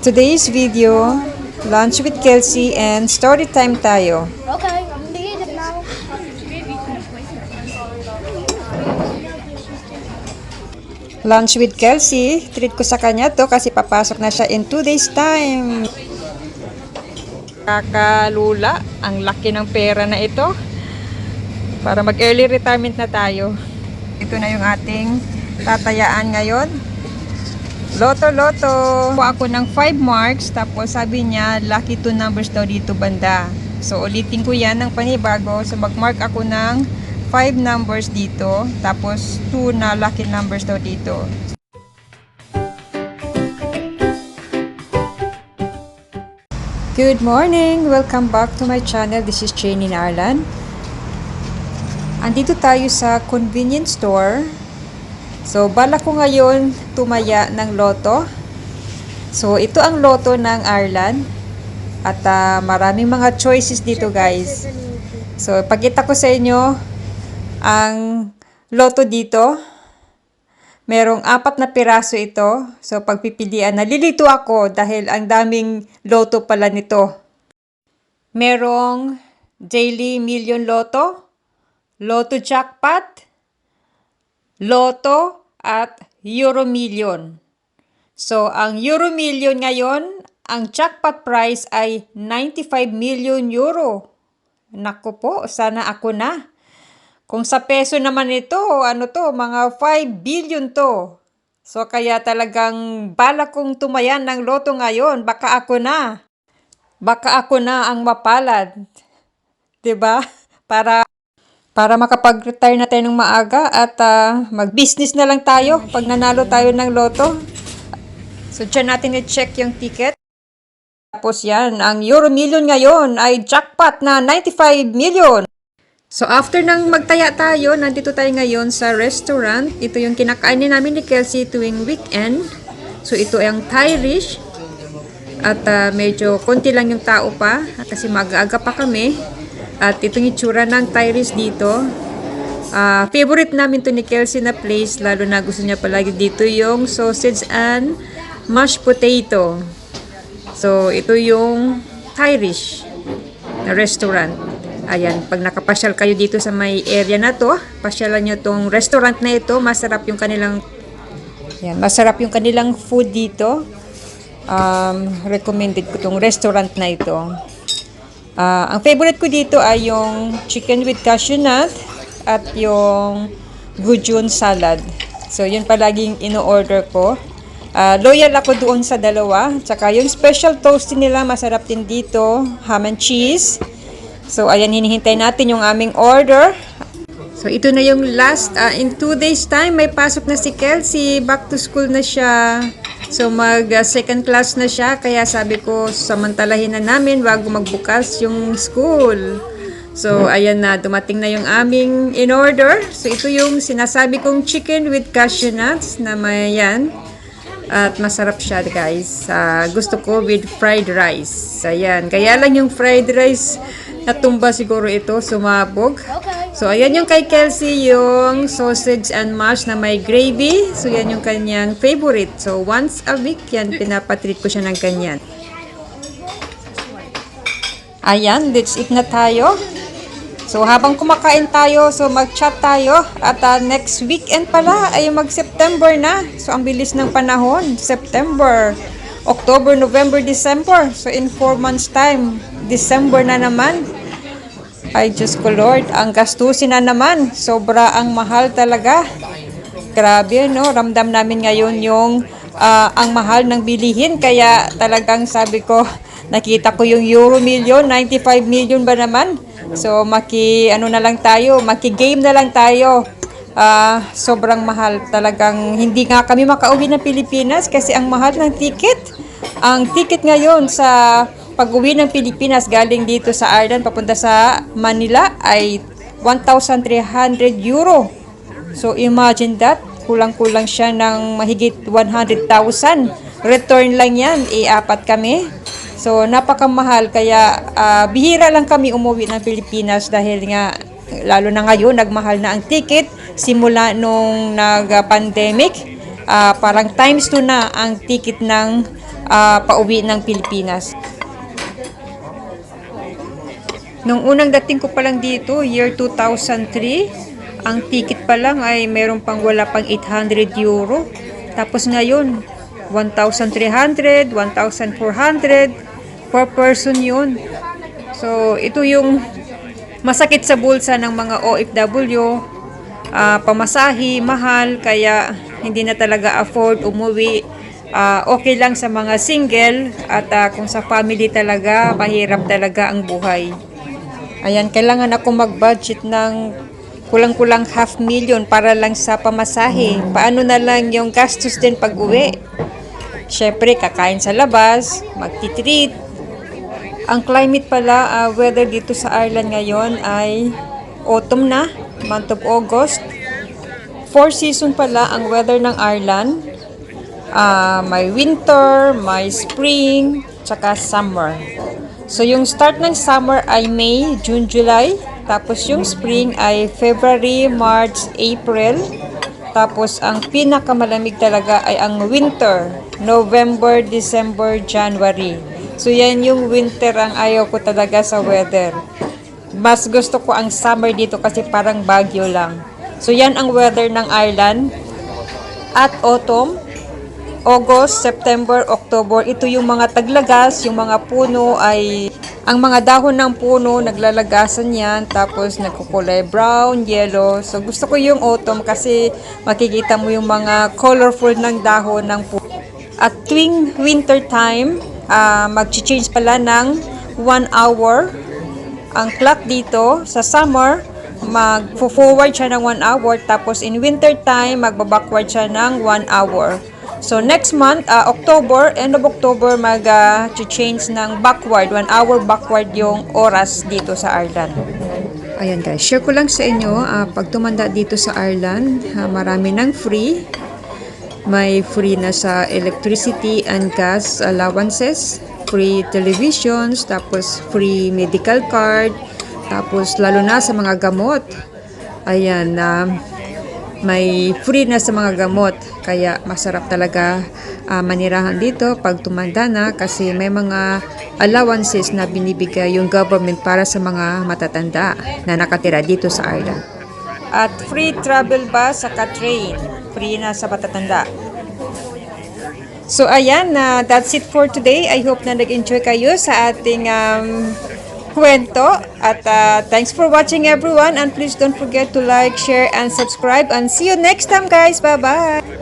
Today's video, lunch with Kelsey and story time tayo. Okay, I'm eat it now. Lunch with Kelsey, treat ko sa kanya to kasi papasok na siya in 2 days time. Kakalula, ang laki ng pera na ito. Para mag early retirement na tayo. Ito na yung ating tatayaan ngayon. Loto, loto. Kuha ako ng 5 marks, tapos sabi niya, lucky 2 numbers daw dito banda. So, ulitin ko yan ng panibago. So, mag-mark ako ng 5 numbers dito, tapos 2 na lucky numbers daw dito. Good morning! Welcome back to my channel. This is Jane in Arlan. Andito tayo sa convenience store. So, bala ko ngayon tumaya ng loto. So, ito ang loto ng Arlan. At ah, maraming mga choices dito guys. So, pakita ko sa inyo ang loto dito. Merong apat na piraso ito. So, pagpipilian, nalilito ako dahil ang daming loto pala nito. Merong Daily Million Lotto, Lotto Jackpot, Lotto, at Euro Million. So, ang Euro Million ngayon, ang jackpot price ay 95 million euro. Naku po, sana ako na. Kung sa peso naman ito, ano to, mga 5 billion to. So kaya talagang bala kong tumayan ng loto ngayon, baka ako na. Baka ako na ang mapalad. 'Di ba? Para para makapag-retire na tayo ng maaga at ah, mag-business na lang tayo pag nanalo tayo ng loto. So dyan natin i-check yung ticket. Tapos yan, ang Euro Million ngayon ay jackpot na 95 million. So after nang magtaya tayo, nandito tayo ngayon sa restaurant. Ito yung kinakainin namin ni Kelsey tuwing weekend. So ito ay ang Thai Rish. At ah, medyo konti lang yung tao pa kasi mag-aga pa kami. At ito yung itsura ng Rish dito. Ah, favorite namin to ni Kelsey na place, lalo na gusto niya palagi dito yung sausage and mashed potato. So, ito yung Rish na restaurant. Ayan, pag nakapasyal kayo dito sa may area na to, pasyalan nyo tong restaurant na ito. Masarap yung kanilang yan, masarap yung kanilang food dito. Um, recommended ko tong restaurant na ito. Ah, ang favorite ko dito ay yung chicken with cashew nut at yung gujun salad. So, yun palaging ino-order ko. Ah, loyal ako doon sa dalawa. Tsaka yung special toasty nila, masarap din dito. Ham and cheese. So, ayan, hinihintay natin yung aming order. So, ito na yung last. ah, in two days time, may pasok na si Kelsey. Back to school na siya. So, mag ah, second class na siya. Kaya sabi ko, samantalahin na namin bago magbukas yung school. So, ayan na. Dumating na yung aming in order. So, ito yung sinasabi kong chicken with cashew nuts na may yan. At masarap siya guys. Ah, gusto ko with fried rice. Ayan. Kaya lang yung fried rice natumba siguro ito. Sumabog. Okay. So, ayan yung kay Kelsey, yung sausage and mash na may gravy. So, yan yung kanyang favorite. So, once a week, yan, pinapatreat ko siya ng ganyan. Ayan, let's eat na tayo. So, habang kumakain tayo, so mag-chat tayo. At ah, next weekend pala ay mag-September na. So, ang bilis ng panahon. September, October, November, December. So, in 4 months time, December na naman. Ay, Diyos ko Lord, ang gastusin na naman. Sobra ang mahal talaga. Grabe, no? Ramdam namin ngayon yung ah, ang mahal ng bilihin. Kaya talagang sabi ko, nakita ko yung Euro million, 95 million ba naman? So, maki, ano na lang tayo, maki-game na lang tayo. Ah, sobrang mahal. Talagang hindi nga kami makauwi ng Pilipinas kasi ang mahal ng ticket. Ang ticket ngayon sa pag-uwi ng Pilipinas galing dito sa Ireland papunta sa Manila ay 1,300 euro. So imagine that, kulang-kulang siya ng mahigit 100,000. Return lang yan, i-apat kami. So napakamahal kaya ah, bihira lang kami umuwi ng Pilipinas dahil nga lalo na ngayon nagmahal na ang ticket simula nung nag-pandemic. ah, parang times 2 na ang ticket ng ah, pauwi ng Pilipinas. Nung unang dating ko pa lang dito, year 2003, ang ticket pa lang ay meron pang wala pang 800 euro. Tapos ngayon, 1,300, 1,400 per person yun. So, ito yung masakit sa bulsa ng mga OFW. Ah, pamasahi, mahal, kaya hindi na talaga afford umuwi. Ah, okay lang sa mga single at ah, kung sa family talaga, mahirap talaga ang buhay. Ayan, kailangan ako mag-budget ng kulang-kulang half million para lang sa pamasahe. Paano na lang yung gastos din pag uwi? Siyempre, kakain sa labas, magtitreat. Ang climate pala, ah, weather dito sa Ireland ngayon ay autumn na, month of August. Four season pala ang weather ng Ireland. Ah, may winter, may spring, tsaka summer. So yung start ng summer ay May, June, July. Tapos yung spring ay February, March, April. Tapos ang pinakamalamig talaga ay ang winter, November, December, January. So yan yung winter ang ayaw ko talaga sa weather. Mas gusto ko ang summer dito kasi parang bagyo lang. So yan ang weather ng Ireland. At autumn, August, September, October, ito yung mga taglagas, yung mga puno ay, ang mga dahon ng puno, naglalagasan yan, tapos nagkukulay brown, yellow. So gusto ko yung autumn kasi makikita mo yung mga colorful ng dahon ng puno. At tuwing winter time, ah, mag-change pala ng 1 hour ang clock dito sa summer mag-forward siya ng 1 hour tapos in winter time magba-backward siya ng 1 hour. So next month, ah, October, end of October mag-change ng backward, 1 hour backward yung oras dito sa Ireland. Ayan guys, share ko lang sa inyo, ah, pag tumanda dito sa Ireland, ah, marami ng free. May free na sa electricity and gas allowances, free televisions, tapos free medical card, tapos lalo na sa mga gamot. Ayan, na may free na sa mga gamot. Kaya masarap talaga ah, manirahan dito pag tumanda na kasi may mga allowances na binibigay yung government para sa mga matatanda na nakatira dito sa Ireland. At free travel bus sa train. Free na sa matatanda. So ayan, na that's it for today. I hope na nag-enjoy kayo sa ating um, kwento. At uh, thanks for watching everyone. And please don't forget to like, share, and subscribe. And see you next time guys. Bye-bye!